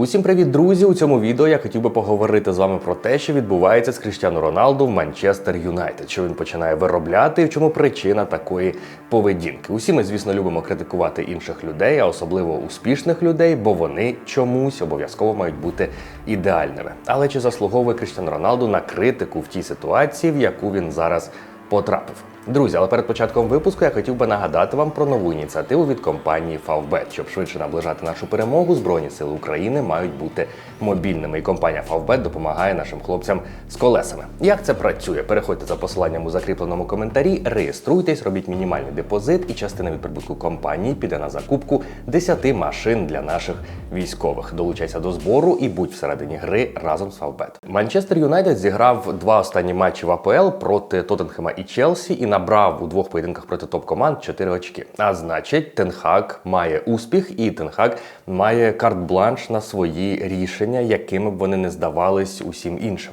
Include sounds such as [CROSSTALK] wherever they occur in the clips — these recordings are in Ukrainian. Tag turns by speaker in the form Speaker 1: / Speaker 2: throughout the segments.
Speaker 1: Усім привіт, друзі! У цьому відео я хотів би поговорити з вами про те, що відбувається з Кріштіану Роналду в Манчестер Юнайтед, що він починає виробляти і в чому причина такої поведінки. Усі ми, звісно, любимо критикувати інших людей, а особливо успішних людей, бо вони чомусь обов'язково мають бути ідеальними. Але чи заслуговує Кріштіан Роналду на критику в тій ситуації, в яку він зараз потрапив? Друзі, але перед початком випуску я хотів би нагадати вам про нову ініціативу від компанії Favbet. Щоб швидше наближати нашу перемогу, Збройні сили України мають бути мобільними. І компанія Favbet допомагає нашим хлопцям з колесами. Як це працює? Переходьте за посиланням у закріпленому коментарі, реєструйтесь, робіть мінімальний депозит, і частина від прибутку компанії піде на закупку 10 машин для наших військових. Долучайся до збору і будь всередині гри разом з Favbet. Манчестер Юнайтед зіграв два останні матчі в АПЛ проти Тоттенхема і Челсі і набрав у двох поєдинках проти топ-команд 4 очки. А значить, Тенхак має успіх, і Тенхак має карт-бланш на свої рішення, якими б вони не здавались усім іншим.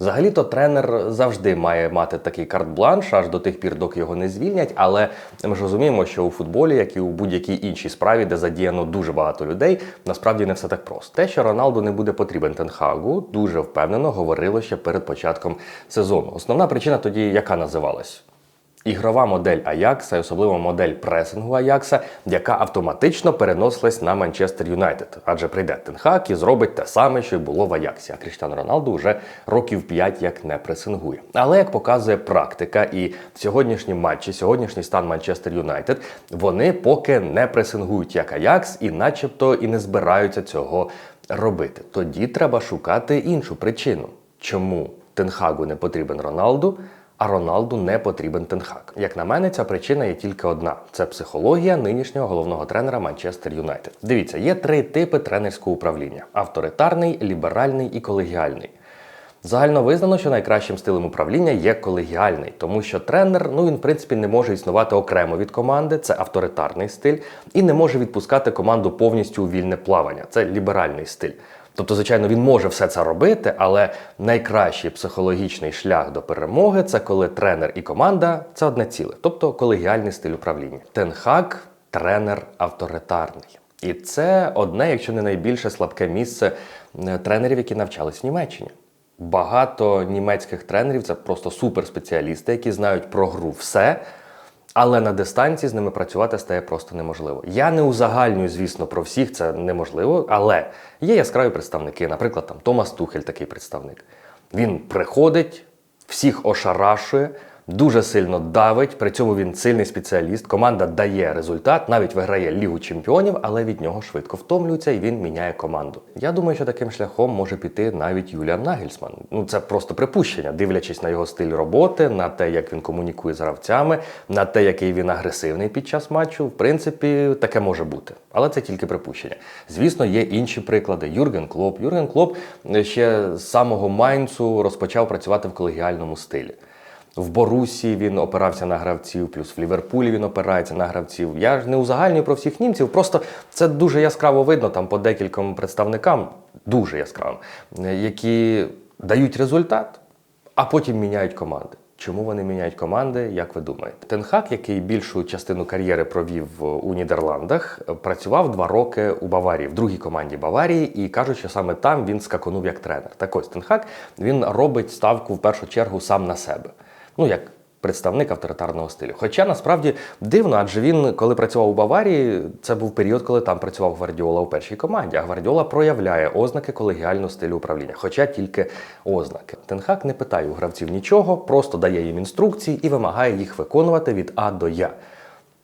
Speaker 1: Взагалі-то тренер завжди має мати такий карт-бланш аж до тих пір, доки його не звільнять. Але ми ж розуміємо, що у футболі, як і у будь-якій іншій справі, де задіяно дуже багато людей, насправді не все так просто. Те, що Роналду не буде потрібен Тенхагу, дуже впевнено говорило ще перед початком сезону. Основна причина тоді, яка називалась? Ігрова модель Аякса, особливо модель пресингу Аякса, яка автоматично переносилась на Манчестер Юнайтед. Адже прийде Тенхак і зробить те саме, що й було в Аяксі. А Кріштиану Роналду вже років 5 як не пресингує. Але як показує практика і сьогоднішні матчі, сьогоднішній стан Манчестер Юнайтед, вони поки не пресингують як Аякс, і начебто і не збираються цього робити. Тоді треба шукати іншу причину, чому Тенхагу не потрібен Роналду а Роналду не потрібен Тенхак. Як на мене, ця причина є тільки одна: це психологія нинішнього головного тренера Манчестер Юнайтед. Дивіться, є три типи тренерського управління: авторитарний, ліберальний і колегіальний. Загально визнано, що найкращим стилем управління є колегіальний, тому що тренер, ну він в принципі не може існувати окремо від команди, це авторитарний стиль, і не може відпускати команду повністю у вільне плавання. Це ліберальний стиль. Тобто, звичайно, він може все це робити, але найкращий психологічний шлях до перемоги це коли тренер і команда це одне ціле, тобто колегіальний стиль управління. Тенхак тренер авторитарний. І це одне, якщо не найбільше слабке місце е, тренерів, які навчались в Німеччині. Багато німецьких тренерів це просто суперспеціалісти, які знають про гру все. Але на дистанції з ними працювати стає просто неможливо. Я не узагальнюю, звісно, про всіх це неможливо, але є яскраві представники, наприклад, там Томас Тухель, такий представник. Він приходить, всіх ошарашує, дуже сильно давить. При цьому він сильний спеціаліст. Команда дає результат, навіть виграє Лігу чемпіонів, але від нього швидко втомлюється і він міняє команду. Я думаю, що таким шляхом може піти навіть Юліан Нагельсман. Ну це просто припущення, дивлячись на його стиль роботи, на те, як він комунікує з гравцями, на те, який він агресивний під час матчу. В принципі, таке може бути, але це тільки припущення. Звісно, є інші приклади. Юрген Клоп. Юрген Клоп ще з самого Майнцу розпочав працювати в колегіальному стилі. В Борусі він опирався на гравців, плюс в Ліверпулі він опирається на гравців. Я ж не узагальнюю про всіх німців, просто це дуже яскраво видно там по декільком представникам, дуже яскраво, які дають результат, а потім міняють команди. Чому вони міняють команди, як ви думаєте? Тенхак, який більшу частину кар'єри провів у Нідерландах, працював два роки у Баварії, в другій команді Баварії, і кажуть, що саме там він скаконув як тренер. Так ось Тенхак він робить ставку в першу чергу сам на себе ну як представник авторитарного стилю. Хоча насправді дивно, адже він, коли працював у Баварії, це був період, коли там працював Гвардіола у першій команді. А Гвардіола проявляє ознаки колегіального стилю управління, хоча тільки ознаки. Тенхак не питає у гравців нічого, просто дає їм інструкції і вимагає їх виконувати від А до Я.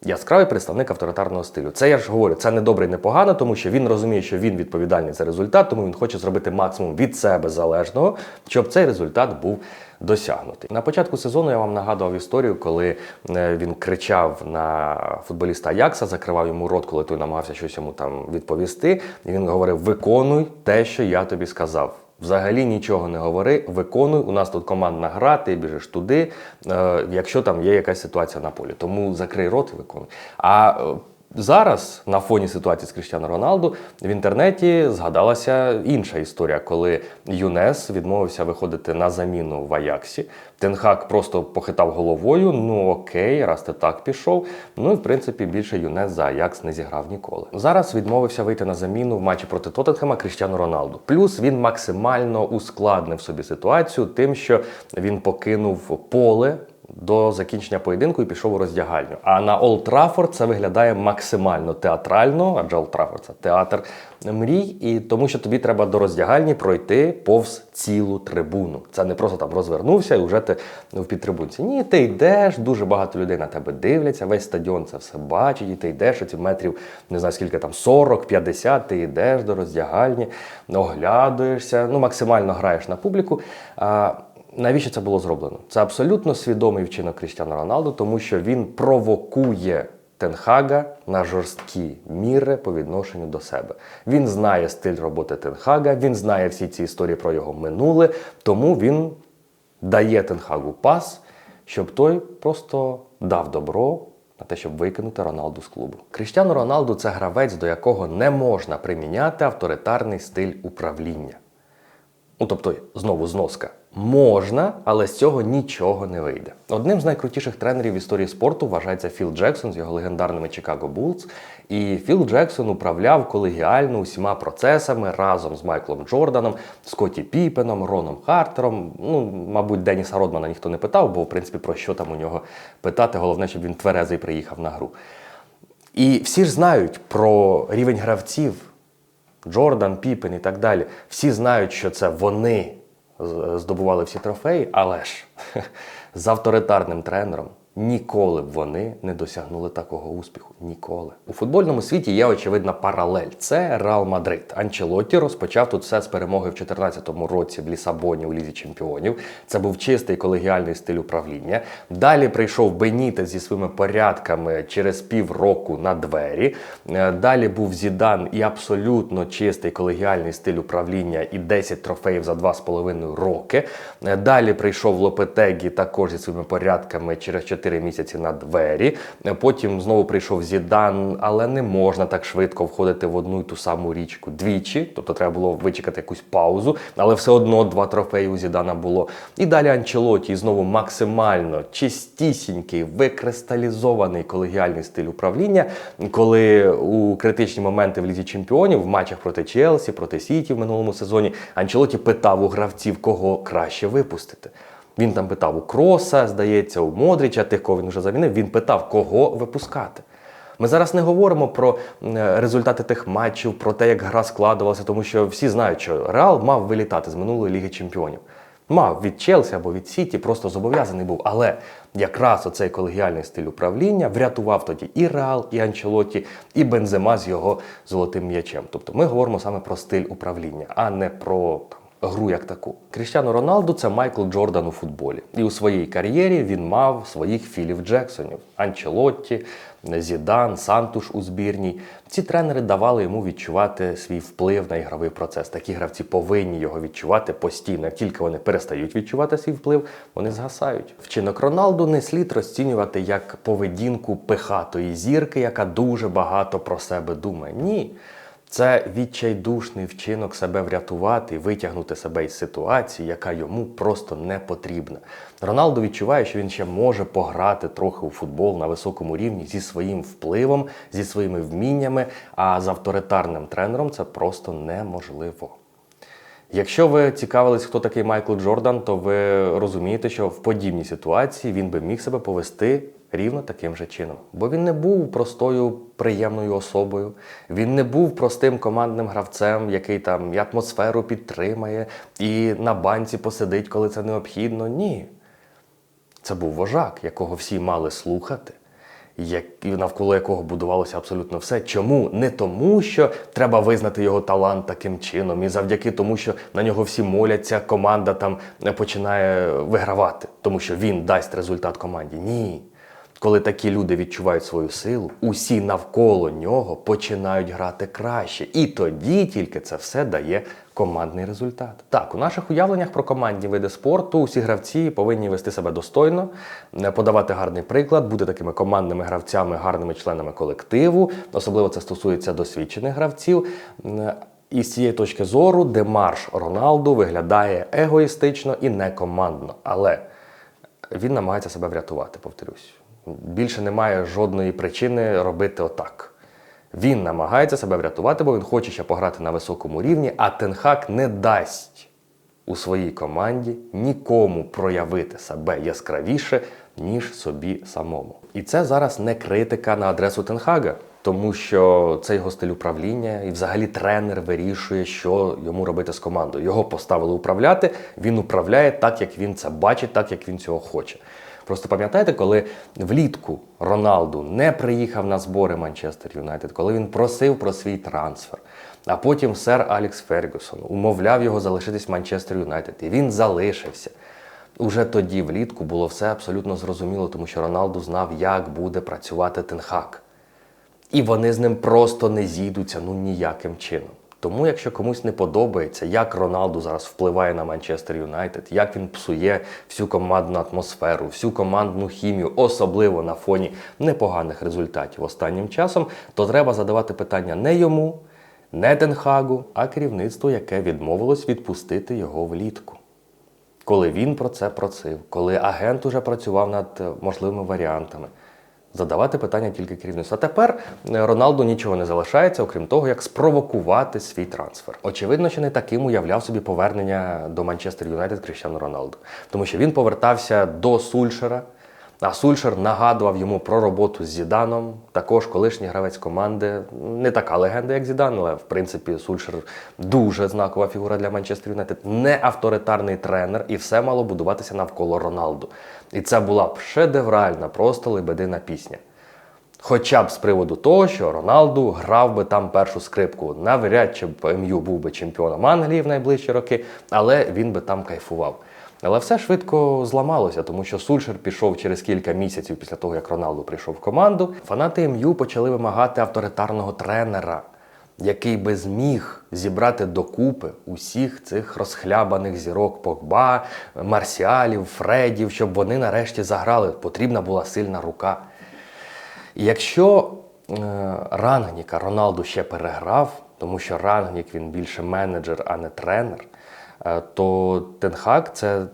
Speaker 1: Яскравий представник авторитарного стилю. Це я ж говорю, це не добре і не погано, тому що він розуміє, що він відповідальний за результат, тому він хоче зробити максимум від себе залежного, щоб цей результат був досягнутий. На початку сезону я вам нагадував історію, коли е, він кричав на футболіста Аякса, закривав йому рот, коли той намагався щось йому там відповісти. І він говорив: Виконуй те, що я тобі сказав. Взагалі нічого не говори, виконуй. У нас тут командна гра, ти біжиш туди, е, якщо там є якась ситуація на полі. Тому закрий рот і виконуй. А е, Зараз на фоні ситуації з Кріштіано Роналду в інтернеті згадалася інша історія, коли ЮНЕС відмовився виходити на заміну в Аяксі. Тенхак просто похитав головою. Ну окей, раз ти так пішов. Ну і в принципі більше ЮНЕС за Аякс не зіграв ніколи. Зараз відмовився вийти на заміну в матчі проти Тоттенхема Кріштіану Роналду. Плюс він максимально ускладнив собі ситуацію тим, що він покинув поле до закінчення поєдинку і пішов у роздягальню. А на Олд Траффорд це виглядає максимально театрально, адже Олд Траффорд – це театр мрій, і тому що тобі треба до роздягальні пройти повз цілу трибуну. Це не просто там розвернувся і вже ти в підтрибунці. Ні, ти йдеш, дуже багато людей на тебе дивляться, весь стадіон це все бачить, і ти йдеш оці метрів, не знаю скільки там, 40-50, ти йдеш до роздягальні, оглядуєшся, ну максимально граєш на публіку. Навіщо це було зроблено? Це абсолютно свідомий вчинок Крістіану Роналду, тому що він провокує Тенхага на жорсткі міри по відношенню до себе. Він знає стиль роботи Тенхага, він знає всі ці історії про його минуле, тому він дає Тенхагу пас, щоб той просто дав добро на те, щоб викинути Роналду з клубу. Кріштіану Роналду це гравець, до якого не можна приміняти авторитарний стиль управління. Ну, тобто, знову зноска. Можна, але з цього нічого не вийде. Одним з найкрутіших тренерів в історії спорту вважається Філ Джексон з його легендарними Чикаго Буллс. І Філ Джексон управляв колегіально усіма процесами разом з Майклом Джорданом, Скотті Піпеном, Роном Хартером. Ну, мабуть, Деніса Родмана ніхто не питав, бо в принципі про що там у нього питати. Головне, щоб він тверезий приїхав на гру. І всі ж знають про рівень гравців. Джордан, Піпен і так далі. Всі знають, що це вони здобували всі трофеї, але ж [LAUGHS] з авторитарним тренером ніколи б вони не досягнули такого успіху. Ніколи. У футбольному світі є очевидна паралель. Це Реал Мадрид. Анчелотті розпочав тут все з перемоги в 2014 році в Лісабоні у Лізі Чемпіонів. Це був чистий колегіальний стиль управління. Далі прийшов Беніте зі своїми порядками через півроку на двері. Е, Далі був Зідан і абсолютно чистий колегіальний стиль управління і 10 трофеїв за 2,5 роки. Е, Далі прийшов Лопетегі також зі своїми порядками через 4 місяці на двері. Потім знову прийшов Зідан, але не можна так швидко входити в одну і ту саму річку двічі. Тобто треба було вичекати якусь паузу, але все одно два трофеї у Зідана було. І далі Анчелоті, знову максимально чистісінький, викристалізований колегіальний стиль управління, коли у критичні моменти в лізі чемпіонів в матчах проти Челсі, проти Сіті в минулому сезоні Анчелоті питав у гравців, кого краще випустити. Він там питав у Кроса, здається, у Модріча, тих, кого він вже замінив. Він питав, кого випускати. Ми зараз не говоримо про результати тих матчів, про те, як гра складувалася, тому що всі знають, що Реал мав вилітати з минулої Ліги Чемпіонів. Мав від Челсі або від Сіті, просто зобов'язаний був. Але якраз оцей колегіальний стиль управління врятував тоді і Реал, і Анчелоті, і Бензема з його золотим м'ячем. Тобто ми говоримо саме про стиль управління, а не про там, гру як таку. Кріштіану Роналду це Майкл Джордан у футболі. І у своїй кар'єрі він мав своїх Філів Джексонів: Анчелотті, Зідан, Сантуш у збірній. Ці тренери давали йому відчувати свій вплив на ігровий процес. Такі гравці повинні його відчувати постійно. Як тільки вони перестають відчувати свій вплив, вони згасають. Вчинок Роналду не слід розцінювати як поведінку пихатої зірки, яка дуже багато про себе думає. Ні. Це відчайдушний вчинок себе врятувати витягнути себе із ситуації, яка йому просто не потрібна. Роналду відчуває, що він ще може пограти трохи у футбол на високому рівні зі своїм впливом, зі своїми вміннями, а з авторитарним тренером це просто неможливо. Якщо ви цікавились, хто такий Майкл Джордан, то ви розумієте, що в подібній ситуації він би міг себе повести рівно таким же чином. Бо він не був простою приємною особою, він не був простим командним гравцем, який там і атмосферу підтримає, і на банці посидить, коли це необхідно. Ні. Це був вожак, якого всі мали слухати, і навколо якого будувалося абсолютно все. Чому? Не тому, що треба визнати його талант таким чином, і завдяки тому, що на нього всі моляться, команда там починає вигравати, тому що він дасть результат команді. Ні. Коли такі люди відчувають свою силу, усі навколо нього починають грати краще. І тоді тільки це все дає командний результат. Так, у наших уявленнях про командні види спорту усі гравці повинні вести себе достойно, не подавати гарний приклад, бути такими командними гравцями, гарними членами колективу. Особливо це стосується досвідчених гравців. І з цієї точки зору демарш Роналду виглядає егоїстично і некомандно. Але він намагається себе врятувати, повторюсь. Більше немає жодної причини робити отак. Він намагається себе врятувати, бо він хоче ще пограти на високому рівні, а Тенхак не дасть у своїй команді нікому проявити себе яскравіше, ніж собі самому. І це зараз не критика на адресу Тенхага, тому що це його стиль управління, і взагалі тренер вирішує, що йому робити з командою. Його поставили управляти, він управляє так, як він це бачить, так як він цього хоче. Просто пам'ятаєте, коли влітку Роналду не приїхав на збори Манчестер Юнайтед, коли він просив про свій трансфер, а потім сер Алікс Фергюсон умовляв його залишитись Манчестер Юнайтед, і він залишився. Уже тоді влітку було все абсолютно зрозуміло, тому що Роналду знав, як буде працювати Тенхак. І вони з ним просто не зійдуться ну ніяким чином. Тому, якщо комусь не подобається, як Роналду зараз впливає на Манчестер Юнайтед, як він псує всю командну атмосферу, всю командну хімію, особливо на фоні непоганих результатів останнім часом, то треба задавати питання не йому, не Тенхагу, а керівництву, яке відмовилось відпустити його влітку. Коли він про це просив, коли агент уже працював над е, можливими варіантами задавати питання тільки керівництву. А тепер е, Роналду нічого не залишається, окрім того, як спровокувати свій трансфер. Очевидно, що не таким уявляв собі повернення до Манчестер Юнайтед Кріштіану Роналду, тому що він повертався до Сульшера. А Сульшер нагадував йому про роботу з Зіданом, також колишній гравець команди. Не така легенда, як Зідан, але в принципі Сульшер дуже знакова фігура для Манчестер Юнайтед. Не авторитарний тренер, і все мало будуватися навколо Роналду. І це була б шедевральна, просто лебедина пісня. Хоча б з приводу того, що Роналду грав би там першу скрипку. Навряд чи б МЮ був би чемпіоном Англії в найближчі роки, але він би там кайфував. Але все швидко зламалося, тому що Сульшер пішов через кілька місяців після того, як Роналду прийшов в команду. Фанати МЮ почали вимагати авторитарного тренера, який би зміг зібрати докупи усіх цих розхлябаних зірок Погба, Марсіалів, Фредів, щоб вони нарешті заграли. Потрібна була сильна рука. І якщо е, Рангніка Роналду ще переграв, тому що Рангнік він більше менеджер, а не тренер, е, то Тенхак це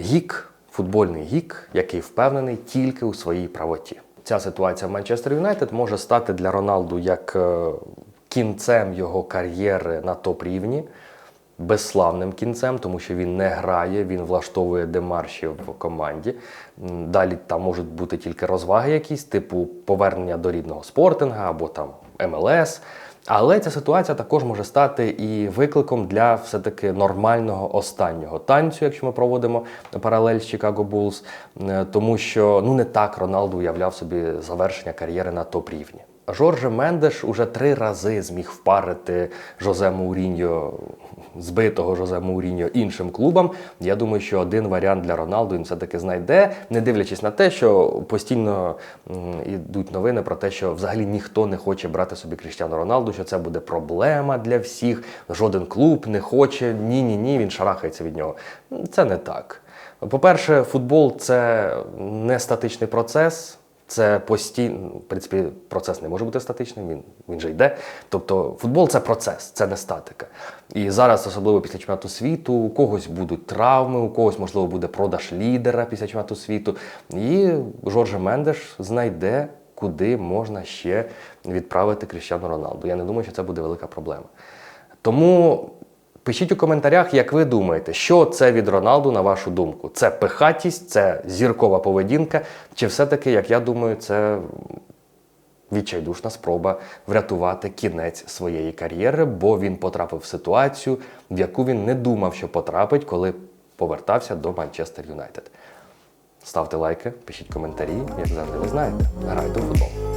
Speaker 1: гік, футбольний гік, який впевнений тільки у своїй правоті. Ця ситуація в Манчестер Юнайтед може стати для Роналду як е, кінцем його кар'єри на топ-рівні безславним кінцем, тому що він не грає, він влаштовує демарші в команді. Далі там можуть бути тільки розваги якісь, типу повернення до рідного спортинга або там МЛС. Але ця ситуація також може стати і викликом для все-таки нормального останнього танцю, якщо ми проводимо паралель з Чикаго Bulls, Е, тому що ну не так Роналду уявляв собі завершення кар'єри на топ-рівні. Жорже Мендеш уже три рази зміг впарити Жозе Мауріньо, збитого Жозе Мауріньо іншим клубам. Я думаю, що один варіант для Роналду він все-таки знайде, не дивлячись на те, що постійно йдуть новини про те, що взагалі ніхто не хоче брати собі Кріштіану Роналду, що це буде проблема для всіх. Жоден клуб не хоче. Ні, ні, ні, він шарахається від нього. Це не так. По-перше, футбол це не статичний процес. Це постійно, в принципі, процес не може бути статичним, він, він же йде. Тобто футбол це процес, це не статика. І зараз, особливо після чемпіонату світу, у когось будуть травми, у когось, можливо, буде продаж лідера після чемпіонату світу. І Жорже Мендеш знайде, куди можна ще відправити Кріщану Роналду. Я не думаю, що це буде велика проблема. Тому Пишіть у коментарях, як ви думаєте, що це від Роналду, на вашу думку? Це пихатість, це зіркова поведінка, чи все-таки, як я думаю, це відчайдушна спроба врятувати кінець своєї кар'єри, бо він потрапив в ситуацію, в яку він не думав, що потрапить, коли повертався до Манчестер Юнайтед. Ставте лайки, пишіть коментарі, як завжди ви знаєте. Грайте у футбол.